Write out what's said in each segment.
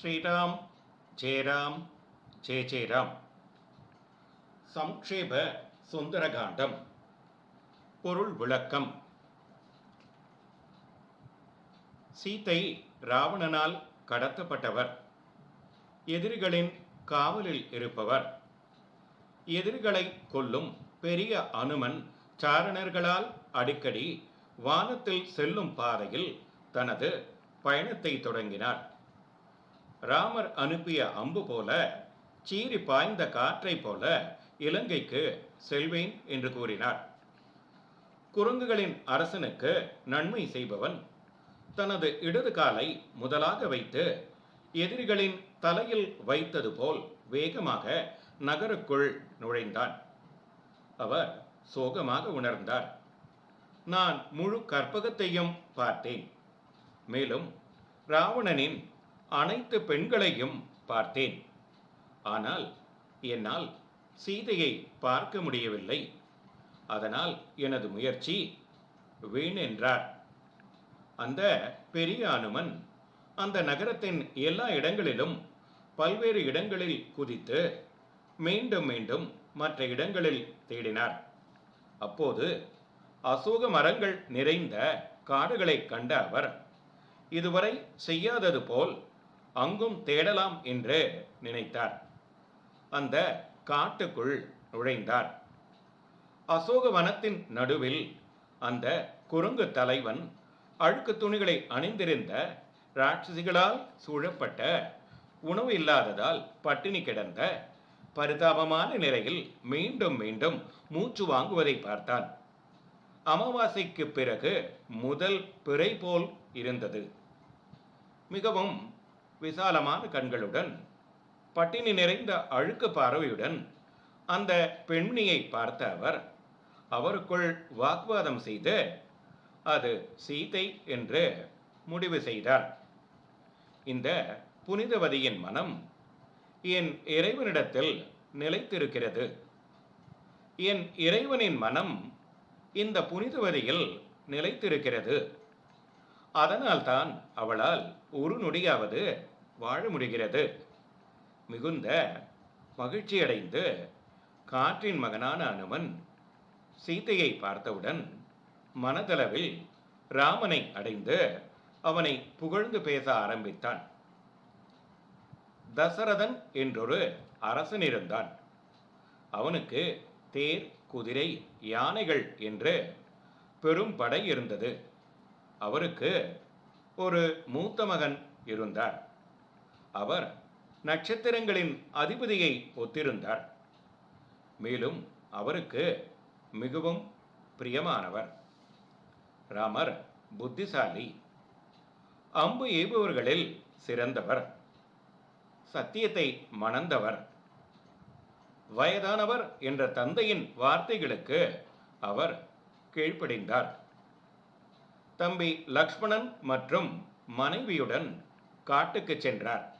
ஸ்ரீராம் ஜெயராம் ஜெய ஜெயராம். சம்க்ஷேப சுந்தரகாண்டம். பொருள் விளக்கம். சீதை ராவணனால் கடத்தப்பட்டவர். எதிரிகளின் காவலில் இருப்பவர். எதிரிகளை கொல்லும் பெரிய அனுமன் சாரணர்களால் அடிக்கடி வானத்தில் செல்லும் பாதையில் தனது பயணத்தை தொடங்கினார். ராமர் அனுப்பிய அம்பு போல சீறி பாய்ந்த காற்றைப் போல இலங்கைக்கு செல்வேன் என்று கூறினார். குரங்குகளின் அரசனுக்கு நன்மை செய்பவன் தனது இடது காலை முதலாக வைத்து எதிரிகளின் தலையில் வைத்தது போல் வேகமாக நகருக்குள் நுழைந்தான். அவர் சோகமாக உணர்ந்தார். நான் முழு கற்பகத்தையும் பார்த்தேன். மேலும் ராவணனின் அனைத்து பெண்களையும் பார்த்தேன். ஆனால் என்னால் சீதையை பார்க்க முடியவில்லை. அதனால் எனது முயற்சி வீண் என்றார். அந்த பெரிய அனுமன் அந்த நகரத்தின் எல்லா இடங்களிலும் பல்வேறு இடங்களில் குதித்து மீண்டும் மீண்டும் மற்ற இடங்களில் தேடினார். அப்போது அசோக மரங்கள் நிறைந்த காடுகளை கண்ட அவர் இதுவரை செய்யாதது போல் அங்கும் தேடலாம் என்று நினைத்தார். அந்த காட்டுக்குள் நுழைந்தார். அசோக வனத்தின் நடுவில் அந்த குரங்கு தலைவன் அழுக்கு துணிகளை அணிந்திருந்த ராட்சசிகளால் சூழப்பட்ட உணவு இல்லாததால் பட்டினி கிடந்த பரிதாபமான நிலையில் மீண்டும் மீண்டும் மூச்சு வாங்குவதை பார்த்தான். அமாவாசைக்கு பிறகு முதல் பிறை போல் இருந்தது. மிகவும் விசாலமான கண்களுடன் பட்டினி நிறைந்த அழுக்கு பார்வையுடன் அந்த பெண்மணியை பார்த்த அவர் அவருக்குள் வாக்குவாதம் செய்து அது சீதை என்று முடிவு செய்தார். இந்த புனிதவதியின் மனம் என் இறைவனிடத்தில் நிலைத்திருக்கிறது. என் இறைவனின் மனம் இந்த புனிதவதியில் நிலைத்திருக்கிறது. அதனால்தான் அவளால் ஒரு நொடியாவது வாழ முடிகிறது. மிகுந்த மகிழ்ச்சியடைந்து காற்றின் மகனான அனுமன் சீதையை பார்த்தவுடன் மனதளவில் ராமனை அடைந்து அவனை புகழ்ந்து பேச ஆரம்பித்தான். தசரதன் என்றொரு அரசன் இருந்தான். அவனுக்கு தேர் குதிரை யானைகள் என்று பெரும் படை இருந்தது. அவருக்கு ஒரு மூத்த மகன் இருந்தார். அவர் நட்சத்திரங்களின் அதிபதியை ஒத்திருந்தார். மேலும் அவருக்கு மிகவும் பிரியமானவர். ராமர் புத்திசாலி. அம்பு ஏவுபவர்களில் சிறந்தவர். சத்தியத்தை மணந்தவர். வயதானவர் என்ற தந்தையின் வார்த்தைகளுக்கு அவர் கீழ்ப்படிந்தார். தம்பி லக்ஷ்மணன் மற்றும் மனைவியுடன் காட்டுக்கு சென்றார்.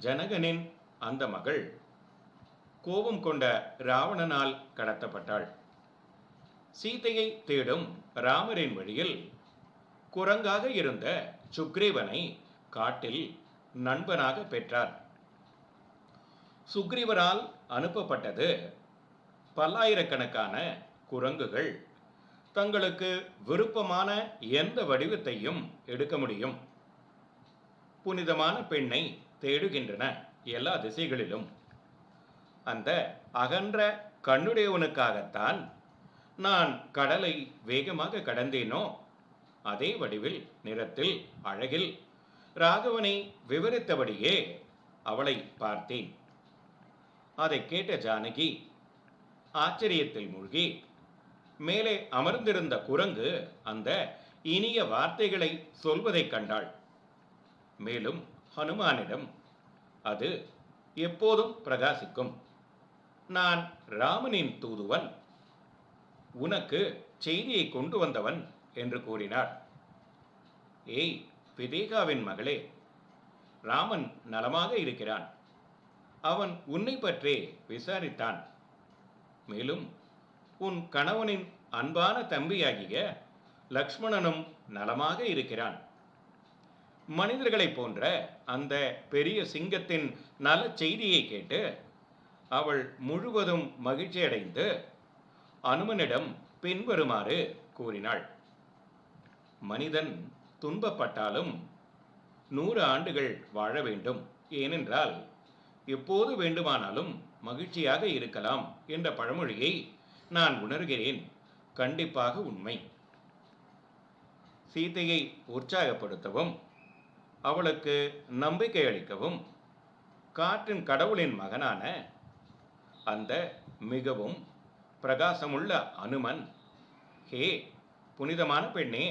ஜனகனின் அந்த மகள் கோபம் கொண்ட ராவணனால் கடத்தப்பட்டாள். சீதையை தேடும் ராமரின் வழியில் குரங்காக இருந்த சுக்ரீவனை காட்டில் நண்பனாக பெற்றார். சுக்ரீவரால் அனுப்பப்பட்டது பல்லாயிரக்கணக்கான குரங்குகள். தங்களுக்கு விருப்பமான எந்த வடிவத்தையும் எடுக்க முடியும். புனிதமான பெண்ணை தேடுகின்றன எல்லா திசைகளிலும். அந்த அகன்ற கண்ணுடையவனுக்காகத்தான் நான் கடலை வேகமாக கடந்தேனோ? அதே வடிவில் நிறத்தில் அழகில் ராகவனை விவரித்தபடியே அவளை பார்த்தேன். அதை கேட்ட ஜானகி ஆச்சரியத்தில் மூழ்கி மேலே அமர்ந்திருந்த குரங்கு அந்த இனிய வார்த்தைகளை சொல்வதைக் கண்டாள். மேலும் ஹனுமானிடம் அது எப்போதும் பிரகாசிக்கும். நான் ராமனின் தூதுவன். உனக்கு செய்தியை கொண்டு வந்தவன் என்று கூறினார். ஏய் விதேகாவின் மகளே ராமன் நலமாக இருக்கிறான். அவன் உன்னை பற்றி விசாரித்தான். மேலும் உன் கணவனின் அன்பான தம்பியாகிய லக்ஷ்மணனும் நலமாக இருக்கிறான். மனிதர்களைப் போன்ற அந்த பெரிய சிங்கத்தின் நல செய்தியை கேட்டு அவள் முழுவதும் மகிழ்ச்சியடைந்து அனுமனிடம் பின்வருமாறு கூறினாள். மனிதன் துன்பப்பட்டாலும் நூறு ஆண்டுகள் வாழ வேண்டும். ஏனென்றால் எப்போது வேண்டுமானாலும் மகிழ்ச்சியாக இருக்கலாம் என்ற பழமொழியை நான் உணர்கிறேன். கண்டிப்பாக உண்மை. சீதையை உற்சாகப்படுத்தவும் அவளுக்கு நம்பிக்கை அளிக்கவும் காற்றின் கடவுளின் மகனான அந்த மிகவும் பிரகாசமுள்ள அனுமன் ஹே புனிதமான பெண்ணே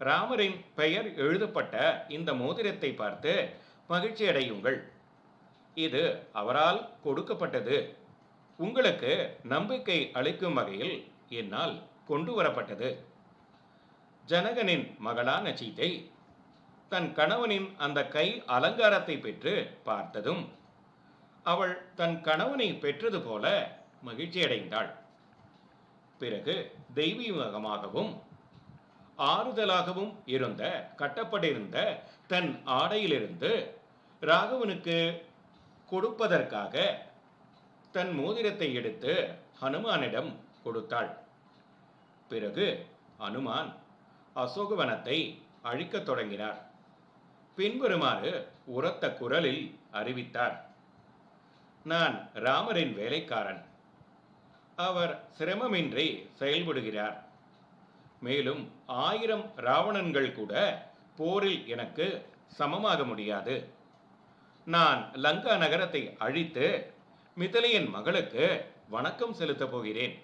ராமரின் பெயர் எழுதப்பட்ட இந்த மோதிரத்தை பார்த்து மகிழ்ச்சி அடையுங்கள். இது அவரால் கொடுக்கப்பட்டது. உங்களுக்கு நம்பிக்கை அளிக்கும் வகையில் என்னால் கொண்டு வரப்பட்டது. ஜனகனின் மகளான சீதை தன் கணவனின் அந்த கை அலங்காரத்தை பெற்று பார்த்ததும் அவள் தன் கணவனை பெற்றது போல மகிழ்ச்சியடைந்தாள். பிறகு தெய்வீகமாகவும் ஆறுதலாகவும் இருந்த கட்டப்பட்டிருந்த தன் ஆடையிலிருந்து ராகவனுக்கு கொடுப்பதற்காக தன் மோதிரத்தை எடுத்து ஹனுமானிடம் கொடுத்தாள். பிறகு அனுமான் அசோகவனத்தை அழிக்கத் தொடங்கினார். பின்வருமாறு உரத்த குரலில் அறிவித்தார். நான் ராமரின் வேலைக்காரன். அவர் சிரமமின்றி செயல்படுகிறார். மேலும் ஆயிரம் ராவணன்கள் கூட போரில் எனக்கு சமமாக முடியாது. நான் லங்கா நகரத்தை அழித்து மிதலையின் மகளுக்கு வணக்கம் செலுத்தப் போகிறேன்.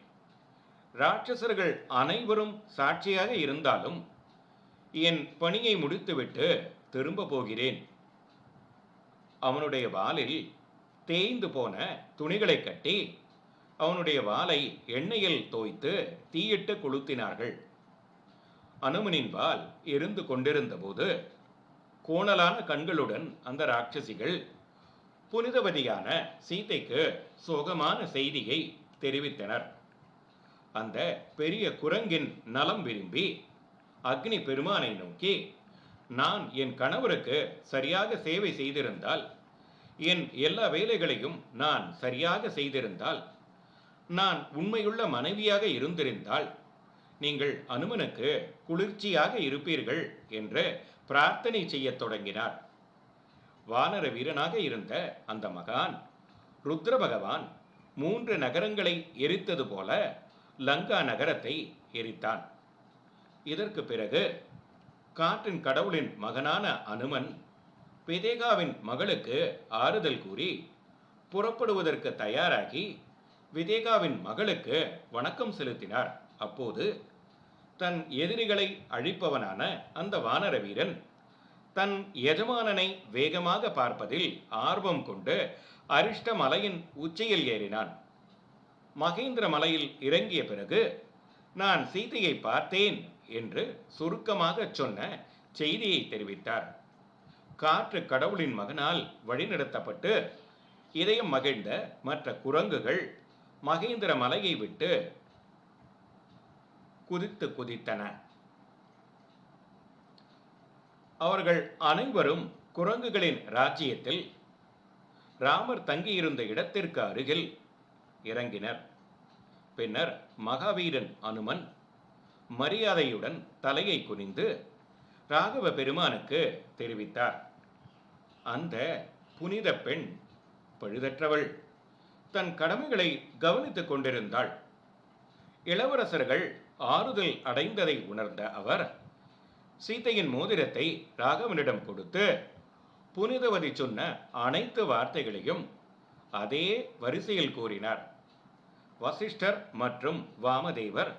ராட்சசர்கள் அனைவரும் சாட்சியாக இருந்தாலும் என் பணியை முடித்துவிட்டு திரும்ப போகிறேன் அவனுடைய வாலில் தேய்ந்து போன துணிகளை கட்டி அவனுடைய வாலை எண்ணெயில் தோய்த்து தீயிட்டு கொளுத்தினார்கள். அனுமனின் வால் எரிந்து கொண்டிருந்தபோது கோணலான கண்களுடன் அந்த ராட்சசிகள் புனிதவதியான சீதைக்கு சோகமான செய்தியை தெரிவித்தனர். அந்த பெரிய குரங்கின் நலம் விரும்பி அக்னி பெருமானை நோக்கி நான் என் கணவருக்கு சரியாக சேவை செய்திருந்தால் என் எல்லா வேலைகளையும் நான் சரியாக செய்திருந்தால் நான் உண்மையுள்ள மனைவியாக இருந்திருந்தால் நீங்கள் அனுமனுக்கு குளிர்ச்சியாக இருப்பீர்கள் என்று பிரார்த்தனை செய்யத் தொடங்கினார். வானர வீரனாக இருந்த அந்த மகான் ருத்ர பகவான் மூன்று நகரங்களை எரித்தது போல லங்கா நகரத்தை எரித்தான். இதற்கு பிறகு காற்றின் கடவுளின் மகனான அனுமன் விதேகாவின் மகளுக்கு ஆறுதல் கூறி புறப்படுவதற்கு தயாராகி விதேகாவின் மகளுக்கு வணக்கம் செலுத்தினார். அப்போது தன் எதிரிகளை அழிப்பவனான அந்த வானர வீரன் தன் எஜமானனை வேகமாக பார்ப்பதில் ஆர்வம் கொண்டு அரிஷ்ட மலையின் உச்சியில் ஏறினான். மகேந்திர மலையில் இறங்கிய பிறகு நான் சீதையை பார்த்தேன் என்று சுருக்கமாக சொன்ன செய்தியை தெரிவித்தார். காற்று கடவுளின் மகனால் வழிநடத்தப்பட்டு இதயம் மகிழ்ந்த மற்ற குரங்குகள் மகேந்திர மலையை விட்டு குதித்து குதித்தன. அவர்கள் அனைவரும் குரங்குகளின் ராஜ்யத்தில் ராமர் தங்கியிருந்த இடத்திற்கு அருகில் இறங்கினர். பின்னர் மகாவீரன் அனுமன் மரியாதையுடன் தலையை குனிந்து ராகவ பெருமானுக்கு தெரிவித்தார். அந்த புனித பெண் பழுதற்றவள். தன் கடமைகளை கவனித்துக் கொண்டிருந்தாள். இளவரசர்கள் ஆறுதல் அடைந்ததை உணர்ந்த அவர் சீதையின் மோதிரத்தை ராகவனிடம் கொடுத்து புனிதவதி சொன்ன அனைத்து வார்த்தைகளையும் அதே வரிசையில் கூறினார். வசிஷ்டர் மற்றும் வாமதேவர்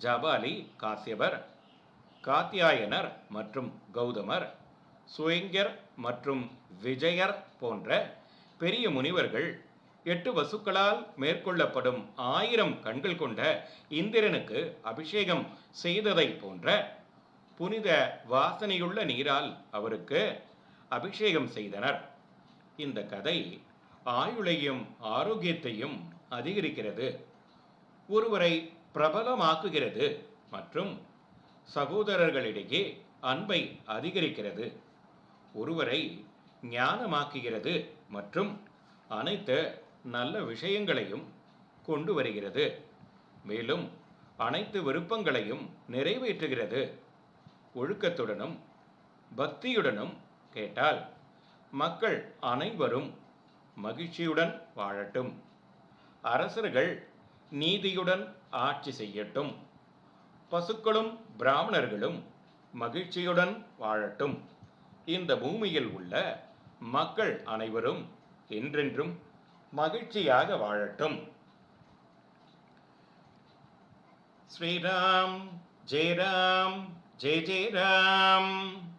ஜபாலி காசியவர் காத்தியாயனர் மற்றும் கௌதமர் சுயங்கர் மற்றும் விஜயர் போன்ற பெரிய முனிவர்கள் எட்டு வசுக்களால் மேற்கொள்ளப்படும் ஆயிரம் கண்கள் கொண்ட இந்திரனுக்கு அபிஷேகம் செய்ததை போன்ற புனித வாசனையுள்ள நீரால் அவருக்கு அபிஷேகம் செய்தனர். இந்த கதை ஆயுளையும் ஆரோக்கியத்தையும் அதிகரிக்கிறது. ஒருவரை பிரபலமாக்குகிறது மற்றும் சகோதரர்களிடையே அன்பை அதிகரிக்கிறது. ஒருவரை ஞானமாக்குகிறது மற்றும் அனைத்து நல்ல விஷயங்களையும் கொண்டு வருகிறது. மேலும் அனைத்து விருப்பங்களையும் நிறைவேற்றுகிறது. ஒழுக்கத்துடனும் பக்தியுடனும் கேட்டால் மக்கள் அனைவரும் மகிழ்ச்சியுடன் வாழட்டும். அரசர்கள் நீதியுடன் ஆட்சி செய்யட்டும். பசுக்களும் பிராமணர்களும் மகிழ்ச்சியுடன் வாழட்டும். இந்த பூமியில் உள்ள மக்கள் அனைவரும் என்றென்றும் மகிழ்ச்சியாக வாழட்டும். ஸ்ரீராம் ஜெயராம் ஜெய ஜெயராம். ஜெய் ராம்